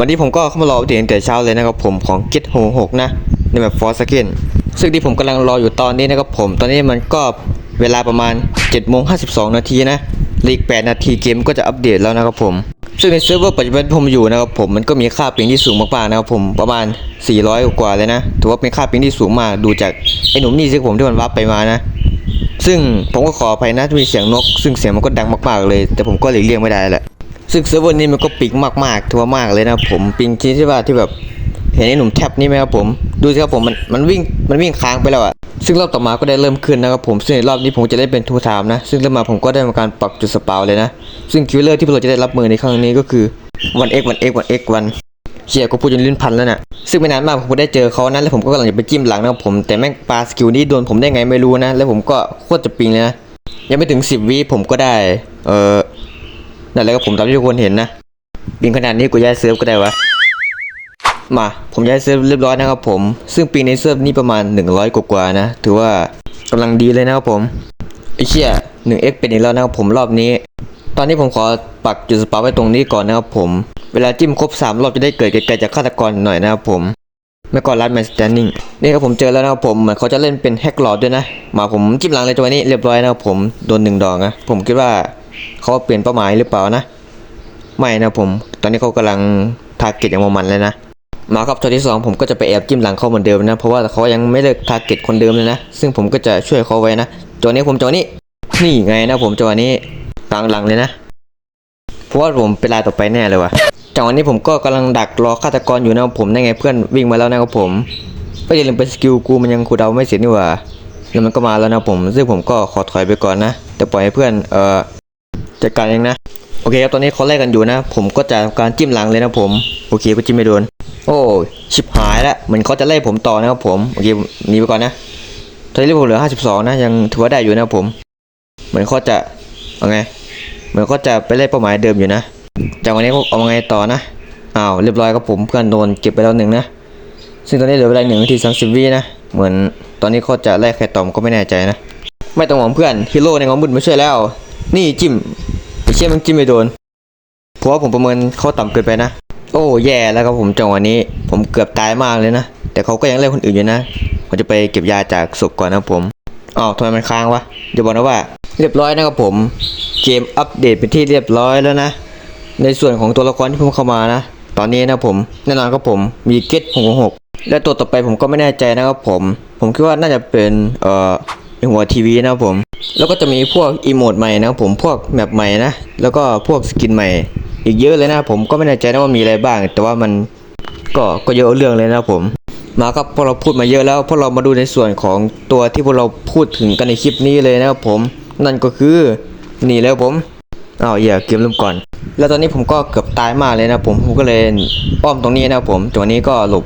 วันนี้ผมก็เข้ามารออัปเดตตั้งแต่เช้าเลยนะครับผมของ Get 6 6นะในแบบ For Second ซึ่งที่ผมกำลังรออยู่ตอนนี้นะครับผม ตอนนี้มันก็เวลาประมาณ7โมง52 นาทีนะเหลีก 8 นาทีเกมก็จะอัปเดตแล้วนะครับผม ซึ่งในเซิร์ฟเวอร์ปัจจุบันผมอยู่นะครับผม มันก็มีค่าปิงที่สูงมากๆนะครับผมประมาณ 400 กว่าเลยนะ ถือว่าเป็นค่าปิงที่สูงมากดูจากไอ้หนุ่มนี่ซึ่งผมที่มันวับไปมานะ ซึ่งผมก็ขออภัยนะที่มีเสียงนก ซึ่งเสียงมันก็ดังมากๆเลย แต่ผมก็หลีกเลี่ยงไม่ได้แหละ ซึ่งเซิร์ฟเวอร์นี้มันก็ปิงมากๆทัวมากเลยนะผมปิงที่ที่ว่าที่แบบเห็นไอ้หนุ่มแท็บนี่ไหมครับผมดูสิครับผมมันมันวิ่งมันวิ่งค้างไปแล้วอะซึ่งรอบต่อมาก็ได้เริ่มขึ้นนะครับผมซึ่งในรอบนี้ผมจะได้เป็นทูไทม์นะ ซึ่งเริ่มมาผมก็ได้ทำการปรับจุดสปาวเลยนะ ซึ่งคิวเลอร์ที่พวกเราจะได้รับมือในครั้งนี้ก็คือวันเอ็กวันเอ็กวันเอ็กวันเชียก็พูดจนลิ้นพันแล้วน่ะซึ่งไม่นานมากผมก็ได้เจอเขานะแล้วผมก็กำลังจะไปจิ้มหลังนะครับผมแต่แม่งปาสกิลนี้โดนผมได้ไงไม่รู้นะ แล้วผมก็โคตรจะปิงเลยนะยังไม่ถึง 10วิผมก็ได้เออ นั่นแหละก็ผมตามที่ทุกคนเห็นนะบินขนาดนี้กูย้ายเซิร์ฟก็ได้วะมาผมย้ายเซิร์ฟเรียบร้อยนะครับผม ซึ่งปีในเซิร์ฟนี่ประมาณ 100 กว่าๆนะ ถือว่ากำลังดีเลยนะครับผมไอ้เชี่ย 1x เป็นอีกแล้วนะครับผมรอบนี้ ตอนนี้ผมขอปักจุดสปาไว้ตรงนี้ก่อนนะครับผม เวลาจิ้มครบ 3 รอบจะได้เกิดไกลๆจากฆาตกรหน่อยนะครับผมไม่ก่อนรัดแมนสแตนดิ้งนี่ครับผมเจอแล้วนะครับผมเหมือนเขาจะเล่นเป็นแฮกหลอดด้วยนะ มาผมจิ้มหลังเลยจังหวะนี้เรียบร้อยนะครับผมโดนหนึ่งดอกนะผมคิดว่า เขาเปลี่ยนเป้าหมายหรือเปล่านะ ไม่นะผม ตอนนี้เขากำลังทาร์เก็ตอย่างมันเลยนะ มาครับตัวที่สองผมก็จะไปแอบจิ้มหลังเขาเหมือนเดิมนะ เพราะว่าเขายังไม่เลิกทาร์เก็ตคนเดิมเลยนะ ซึ่งผมก็จะช่วยเขาไว้นะตัวนี้ผมตัวนี้ นี่ไงนะผมจังหวะนี้กลางหลังเลยนะ เพราะว่าผมเป็นรายต่อไปแน่เลยวะจังหวะนี้ผมก็กำลังดักรอฆาตกรอยู่นะผมได้ไงเพื่อนวิ่งมาแล้วนะครับผมก็อย่าลืมไปสกิลกูมันยังคูดาวไม่เสร็จนี่หว่าแล้วมันก็มาแล้วนะผม ซึ่งผมก็ขอถอยไปก่อนนะ แต่ปล่อยให้เพื่อนเอ่อ จัดการเองนะ โอเคครับตอนนี้เขาไล่กันอยู่นะ ผมก็จะทำการจิ้มหลังเลยนะผม โอเคก็จิ้มไม่โดน โอ้ชิบหายละเหมือนเขาจะไล่ผมต่อนะครับผม โอเคหนีไปก่อนนะ ตอนนี้ผมเหลือ 52 นะ ยังถือว่าได้อยู่นะผม เหมือนเขาจะเอาไง เหมือนเขาจะไปไล่เป้าหมายเดิมอยู่นะ จากวันนี้เขาเอาไงต่อนะ อ้าวเรียบร้อยครับผมเพื่อนโดนเก็บไปแล้วหนึ่งนะ ซึ่งตอนนี้เหลือเวลาหนึ่งนาทีสามสิบวินะ เหมือนตอนนี้เขาจะไล่ใครต่อมก็ไม่แน่ใจนะ ไม่ต้องหวังเพื่อนฮีโร่ในงอมืดมาช่วยแล้ว นี่จิ้ม เชี่ยมันจิ้มไม่โดน เพราะว่าผมประเมินเขาต่ำเกินไปนะ โอ้แย่แล้วครับผมจังหวะนี้ ผมเกือบตายมากเลยนะ แต่เขาก็ยังเล่นคนอื่นอยู่นะ ผมจะไปเก็บยาจากศพก่อนนะผมอ้าวทำไมมันค้างวะอย่าบอกนะว่า เรียบร้อยนะครับผม เกมอัปเดตเป็นที่เรียบร้อยแล้วนะ ในส่วนของตัวละครที่เพิ่งเข้ามานะ ตอนนี้นะผมแน่นอนครับผมมีเกตหกหกและตัวต่อไปผมก็ไม่แน่ใจนะครับผม ผมคิดว่าน่าจะเป็นเอ่อ หัวทีวีนะครับผม แล้วก็จะมีพวกอีโมดใหม่นะผมพวกแมปใหม่นะแล้วก็พวกสกินใหม่ อีกเยอะเลยนะผมก็ไม่แน่ใจนะว่ามีอะไรบ้าง แต่ว่ามันก็ก็เยอะเรื่องเลยนะผมมาครับพวกเราพูดมาเยอะแล้วพวกเรามาดูในส่วนของตัวที่พวกเราพูดถึงกันในคลิปนี้เลยนะครับผม นั่นก็คือนี่แล้วผมอ้าวอย่าเกมเริ่มก่อน แล้วตอนนี้ผมก็เกือบตายมากเลยนะผมผมก็เลยอ้อมตรงนี้นะผมตัวนี้ก็หลบ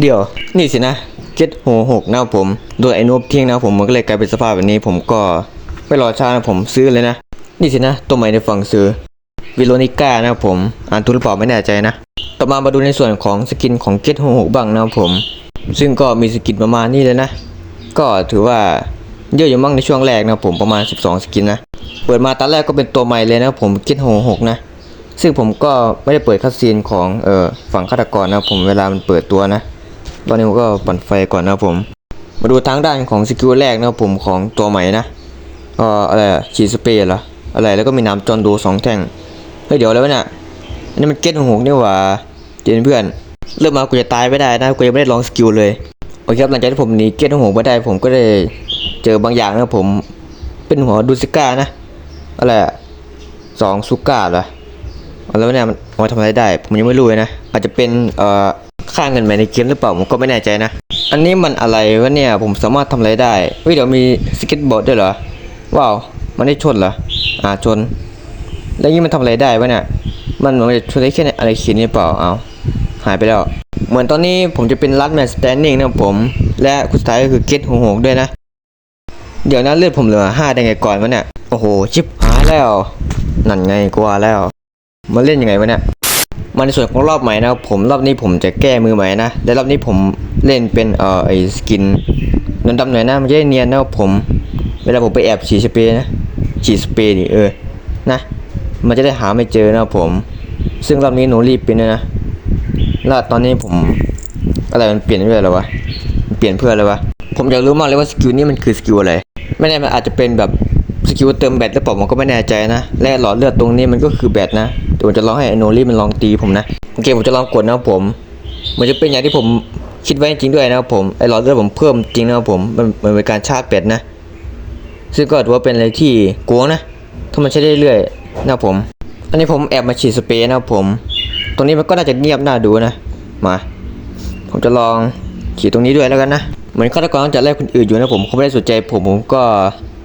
เดี๋ยวนี่สินะ เจ็ดหัวหกนะผมโดยไอ้นบเที่ยงนะผมมันก็เลยกลายเป็นสภาพแบบนี้ ผมก็ไม่รอช้านะผมซื้อเลยนะ นี่สินะ ตัวใหม่ในฝั่งซื้อวิโรนิก้านะผมอ่านถูกหรือเปล่าไม่แน่ใจนะ ต่อมามาดูในส่วนของสกินของเจ็ดหัวหกบ้างนะผม ซึ่งก็มีสกินประมาณนี้เลยนะ ก็ถือว่าเยอะอยู่มั่งในช่วงแรกนะผมประมาณ 12 สกินนะ เปิดมาตอนแรกก็เป็นตัวใหม่เลยนะผมคิดโหหกนะ ซึ่งผมก็ไม่ได้เปิดคัดซีนของเออฝั่งฆาตกรนะผมเวลามันเปิดตัวนะ ตอนนี้ผมก็ปั่นไฟก่อนนะครับผม มาดูทางด้านของสกิลแรกนะครับผมของตัวใหม่นะก็อะไรฉีดสเปรย์เหรออะไรแล้วก็มีน้ำจอนดูสองแท่งเฮ้ยเดี๋ยวแล้วเนี่ยอันนี้มันเก็ตหกนี่หว่าเจนเพื่อน เริ่มมากูจะตายไม่ได้นะกูยังไม่ได้ลองสกิลเลยโอเคครับหลังจากที่ผมหนีเก็ตหกไม่ได้ผมก็ได้เจอบางอย่างนะครับผมเป็นหัวดูซิก้านะอะไรสองซูก้าเหรอแล้วเนี่ยมันเอามาทำอะไรได้ ผมยังไม่รู้เลยนะ อาจจะเป็นเอ่อาเงินใหม่ในเกมหรือเปล่าผมก็ไม่แน่ใจนะ อันนี้มันอะไรวะเนี่ยผมสามารถทำอะไรได้เฮ้ยเดี๋ยวมีสเก็ตบอร์ดด้วยเหรอว้าวมันได้ชนเหรออ่าชน แล้วนี่มันทำอะไรได้วะเนี่ยมันเหมือนจะช่วยได้แค่อะไรเขียนนี่เปล่าเอาหายไปแล้ว เหมือนตอนนี้ผมจะเป็นรัดแมนสแตนดิ้งนะผม และสุดท้ายก็คือเกตหงหงด้วยนะ เดี๋ยวนะเลือดผมเหลือห้าได้ไงก่อนวะเนี่ยโอ้โหชิบหายแล้ว นั่นไงกว่าแล้ว มาเล่นยังไงวะเนี่ย มาในส่วนของรอบใหม่นะครับผมรอบนี้ผมจะแก้มือใหม่นะและรอบนี้ผมเล่นเป็นเอ่อไอสกินนวลดำหน่อยนะมันจะได้เนียนนะครับผม เวลาผมไปแอบฉีดสเปรย์นะฉีดสเปรย์ดิเออนะ มันจะได้หาไม่เจอนะครับผม ซึ่งรอบนี้หนูรีบเป็นด้วยนะแล้วตอนนี้ผมอะไรมันเปลี่ยนเพื่ออะไรวะเปลี่ยนเพื่ออะไรวะผมอยากรู้มากเลยว่าสกิลนี้มันคือสกิลอะไรไม่แน่มันอาจจะเป็นแบบ สกิลเติมแบตหรือเปล่าผมก็ไม่แน่ใจนะและหลอดเลือดตรงนี้มันก็คือแบตนะเดี๋ยวผมจะลองให้ไอโนลี่มันลองตีผมนะโอเคผมจะลองกดนะครับผมมันจะเป็นอย่างที่ผมคิดไว้จริงด้วยนะครับผมไอหลอดเลือดผมเพิ่มจริงนะครับผมมันมันเป็นการชาร์จแบตนะซึ่งก็ถือว่าเป็นอะไรที่โกงนะถ้ามันใช้ได้เรื่อยนะครับผมอันนี้ผมแอบมาฉีดสเปรย์นะครับผม ตรงนี้มันก็น่าจะเงียบน่าดูนะมาผมจะลองฉีดตรงนี้ด้วยแล้วกันนะเหมือนฆาตกรต้องจะไล่คนอื่นอยู่นะผมเขาไม่ได้สนใจผมผมก็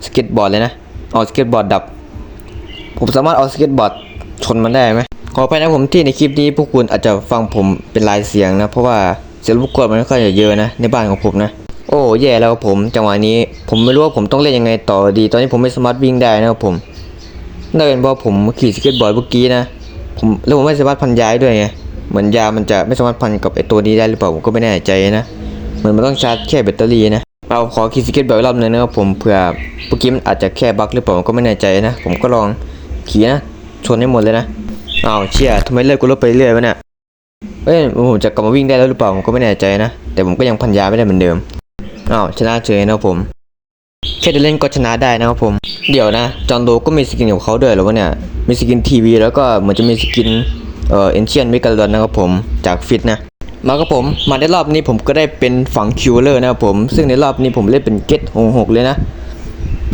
สเก็ตบอร์ดเลยนะ เอาสเก็ตบอร์ดดับ ผมสามารถเอาสเก็ตบอร์ดชนมันได้ไหมขออภัยนะผมที่ในคลิปนี้พวกคุณอาจจะฟังผมเป็นลายเสียงนะ เพราะว่าเสียงรบกวนมันไม่ค่อยจะเยอะนะในบ้านของผมนะ โอ้แย่แล้วผม จังหวะนี้ผมไม่รู้ว่าผมต้องเล่นยังไงต่อดี ตอนนี้ผมไม่สามารถวิ่งได้นะครับผมน่าเป็นเพราะผมขี่สเก็ตบอร์ดเมื่อกี้นะผมแล้วผมไม่สามารถพันย้าได้ด้วยไงเหมือนยามันจะไม่สามารถพันกับไอตัวนี้ได้หรือเปล่าผมก็ไม่แน่ใจนะเหมือนมันต้องชาร์จแค่แบตเตอรี่นะ เอาขอขี่สเก็ตบอร์ดอีกรอบหนึงนะครับผมเผื่อเมื่อกี้มันอาจจะแค่บั๊กหรือเปล่าก็ไม่แน่ใจนะ ผมก็ลองขี่นะชนให้หมดเลยนะอ้าวเชี่ยทำไมเลิกกูลดไปเรื่อยวะเนี่ยเอ้ยผมจะกลับมาวิ่งได้แล้วหรือเปล่าผมก็ไม่แน่ใจนะ แต่ผมก็ยังพันยาไม่ได้เหมือนเดิมอ้าวชนะเฉยนะครับผม แค่ได้เล่นก็ชนะได้นะครับผม เดี๋ยวนะจอห์นโดก็มีสกินของเขาด้วยเหรอวะเนี่ยมีสกินทีวีแล้วก็เหมือนจะมีสกินเอ่อเอนเชียนมิกาลอนนะครับผมจากฟิตนะ มาครับผม มาในรอบนี้ผมก็ได้เป็นฝั่งคิวเลอร์นะครับผม ซึ่งในรอบนี้ผมเล่นเป็นเกตหงหกเลยนะ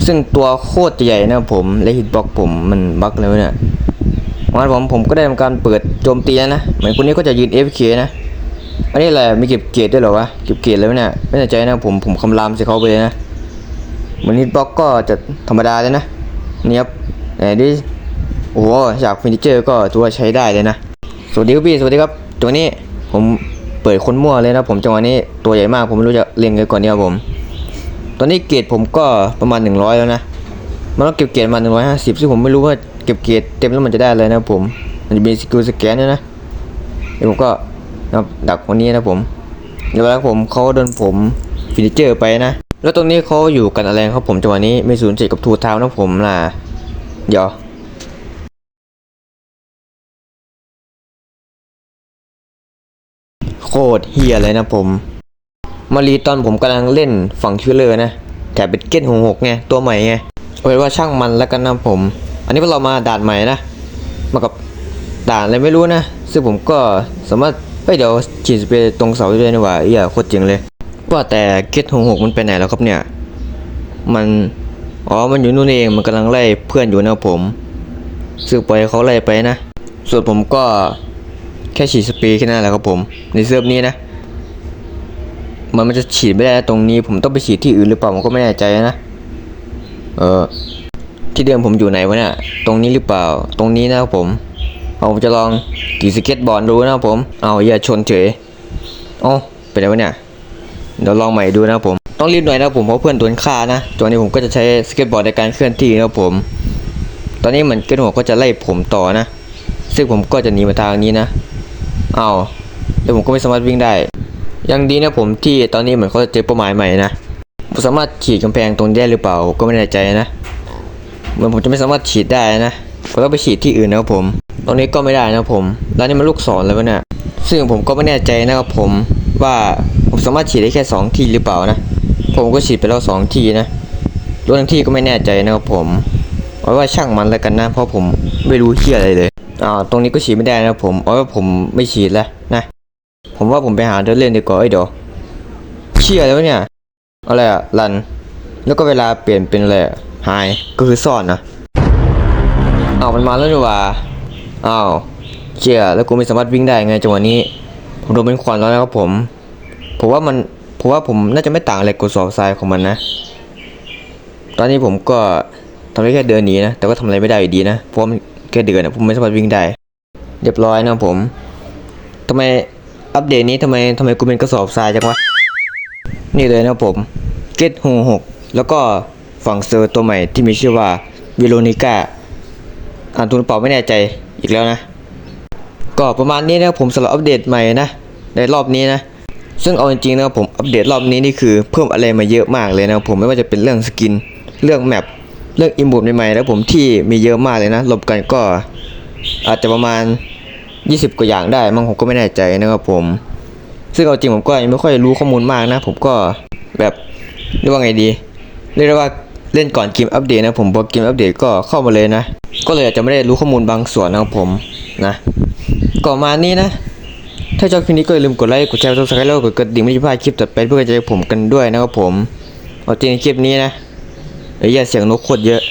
ซึ่งตัวโคตรใหญ่นะครับผม และฮิตบ็อกผมมันบั๊กเลยวเนี่ยมาผมผมก็ได้ทำการเปิดโจมตีแล้วนะ เหมือนคนนี้ก็จะยืน FK นะ อันนี้อะไรมีเก็บเกรดด้วยหรอวะ เก็บเกรดแล้วเนี่ย ไม่แน่ใจนะผม ผมคำรามใส่เขาไปเลยนะ เหมือนฮิตบ็อกก็จะธรรมดาเลยนะ นี่ครับไหนดิโอ้โหจากฟินิเจอร์ก็ถือว่าใช้ได้เลยนะ สวัสดีครับพี่ สวัสดีครับ ตัวนี้ผม เปิดคนมั่วเลยนะผมจังหวะนี้ตัวใหญ่มากผมไม่รู้จะเล็งไงก่อนเนี่ยผม ตอนนี้เกรดผมก็ประมาณ 100 แล้วนะ มันต้องเก็บเกรดมา 150 ซึ่งผมไม่รู้ว่าเก็บเกรดเต็มแล้วมันจะได้อะไรนะผม มันจะมีสกิลสแกนด้วยนะเดี๋ยวผมก็นะดักคนนี้นะผมเดี๋ยวแล้วผมเขาโดนผมฟินิเจอร์ไปนะ แล้วตรงนี้เขาอยู่กันอะไรครับผมจังหวะนี้ไม่ศูนย์เจ็ดกับทูเท้านะผมล่ะเดี๋ยว โคตรเฮียเลยนะผมมารีตอนผมกำลังเล่นฝั่งคิวเลอร์นะแต่เป็นเก้นหงหกไงตัวใหม่ไงเอาเป็นว่าช่างมันแล้วกันนะผม อันนี้พวกเรามาด่านใหม่นะ มากับด่านอะไรไม่รู้นะ ซึ่งผมก็สามารถเฮ้ยเดี๋ยวฉีดสเปรย์ตรงเสาด้วยนี่ว่าเหี้ยโคตรเจ๋งเลย ว่าแต่เก็ตหงหกมันไปไหนแล้วครับเนี่ย มัน อ๋อ มันอยู่นู่นเอง มันกำลังไล่เพื่อนอยู่นะผมซึ่งปล่อยเขาไล่ไปนะ ส่วนผมก็ แค่ฉีดสเปรย์แค่นั้นแหละครับผม ในเซิร์ฟนี้นะ มันมันจะฉีดไม่ได้ตรงนี้ ผมต้องไปฉีดที่อื่นหรือเปล่าผมก็ไม่แน่ใจนะ เออที่เดิมผมอยู่ไหนวะเนี่ย ตรงนี้หรือเปล่า ตรงนี้นะครับผม เอาผมจะลองขี่สเก็ตบอร์ดดูนะครับผม เอาอย่าชนเฉยเอ๋อเป็นไรวะเนี่ย เดี๋ยวลองใหม่ดูนะครับผม ต้องรีบหน่อยนะครับผมเพราะเพื่อนโดนฆ่านะตอนนี้ผมก็จะใช้สเก็ตบอร์ดในการเคลื่อนที่นะครับผม ตอนนี้เหมือนเกตหัวก็จะไล่ผมต่อนะ ซึ่งผมก็จะหนีมาทางนี้นะ เอาวแล้วผมก็ไม่สามารถวิ่งได้ ยังดีนะผมที่ตอนนี้เหมือนเขาจะเจอเป้าหมายใหม่นะผมสามารถฉีดกำแพงตรงนี้ได้หรือเปล่าก็ไม่แน่ใจนะเหมือนผมจะไม่สามารถฉีดได้นะผมต้องไปฉีดที่อื่นนะครับผม ตรงนี้ก็ไม่ได้นะผมแล้วนี่มันลูกศรเลยวะเนี่ยซึ่งผมก็ไม่แน่ใจนะครับผมว่าผมสามารถฉีดได้แค่สองที่หรือเปล่านะ ผมก็ฉีดไปแล้วสองที่นะรวมทั้งที่ก็ไม่แน่ใจนะครับผมเอาไว้ว่าช่างมันแล้วกันนะเพราะผมไม่รู้เที่ยอะไรเลย อ่าตรงนี้ก็ฉีดไม่ได้นะผมเอาว่าผมไม่ฉีดแล้วนะ ผมว่าผมไปหาเดินเล่นดีกว่าไอ้เดี๋ยวเชี่ยแล้วเนี่ยอะไรอะรัน แล้วก็เวลาเปลี่ยนเป็นอะไรหายก็คือซ่อนนะอ้าวมันมาแล้วนี่ว่าอ้าวเชี่ยแล้วกูไม่สามารถวิ่งได้ไงจังหวะนี้ ผมโดนเป็นควันแล้วนะครับผมผมว่ามันผมว่าผมน่าจะไม่ต่างอะไรกับสอบทรายของมันนะ ตอนนี้ผมก็ทำได้แค่เดินหนีนะ แต่ก็ทำอะไรไม่ได้อยู่ดีนะเพราะมัน แค่เดินนะผมไม่สามารถวิ่งได้ เรียบร้อยนะผมทำไมอัปเดตนี้ทำไมทำไมกูเป็นกระสอบทรายจังวะ นี่เลยนะผมเกตหหกแล้วก็ฝั่งเซอร์ตัวใหม่ที่มีชื่อว่าวิโรนิก้าอ่านทุนเปล่าไม่แน่ใจอีกแล้วนะ ก็ประมาณนี้นะผมสำหรับอัปเดตใหม่นะ ในรอบนี้นะ ซึ่งเอาจริงๆนะผมอัปเดตรอบนี้นี่คือเพิ่มอะไรมาเยอะมากเลยนะผมไม่ว่าจะเป็นเรื่องสกิน เรื่องแมป เรื่องอิมบูดใหม่ๆแล้วผมที่มีเยอะมากเลยนะรวมกันก็อาจจะประมาณ 20 กว่าอย่างได้มั้งผมก็ไม่แน่ใจนะครับผม ซึ่งเอาจริงผมก็ยังไม่ค่อยรู้ข้อมูลมากนะ ผมก็แบบเรียกว่าไงดี เรียกว่าเล่นก่อนเกมอัปเดตนะผมพอเกมอัปเดตก็เข้ามาเลยนะ ก็เลยอาจจะไม่ได้รู้ข้อมูลบางส่วนนะครับผมนะก็ประมานี้นะ ถ้าชอบคลิปนี้ก็อย่าลืมกดไลค์กดแชร์กดซับสไครต์แล้วก็กดกระดิ่งไม่พลาดคลิปต่อไปเพื่อจะให้ผมกันด้วยนะครับผมเอาจริงคลิปนี้นะ ไอ้ยอย่าเสียงนกโคตรเยอะ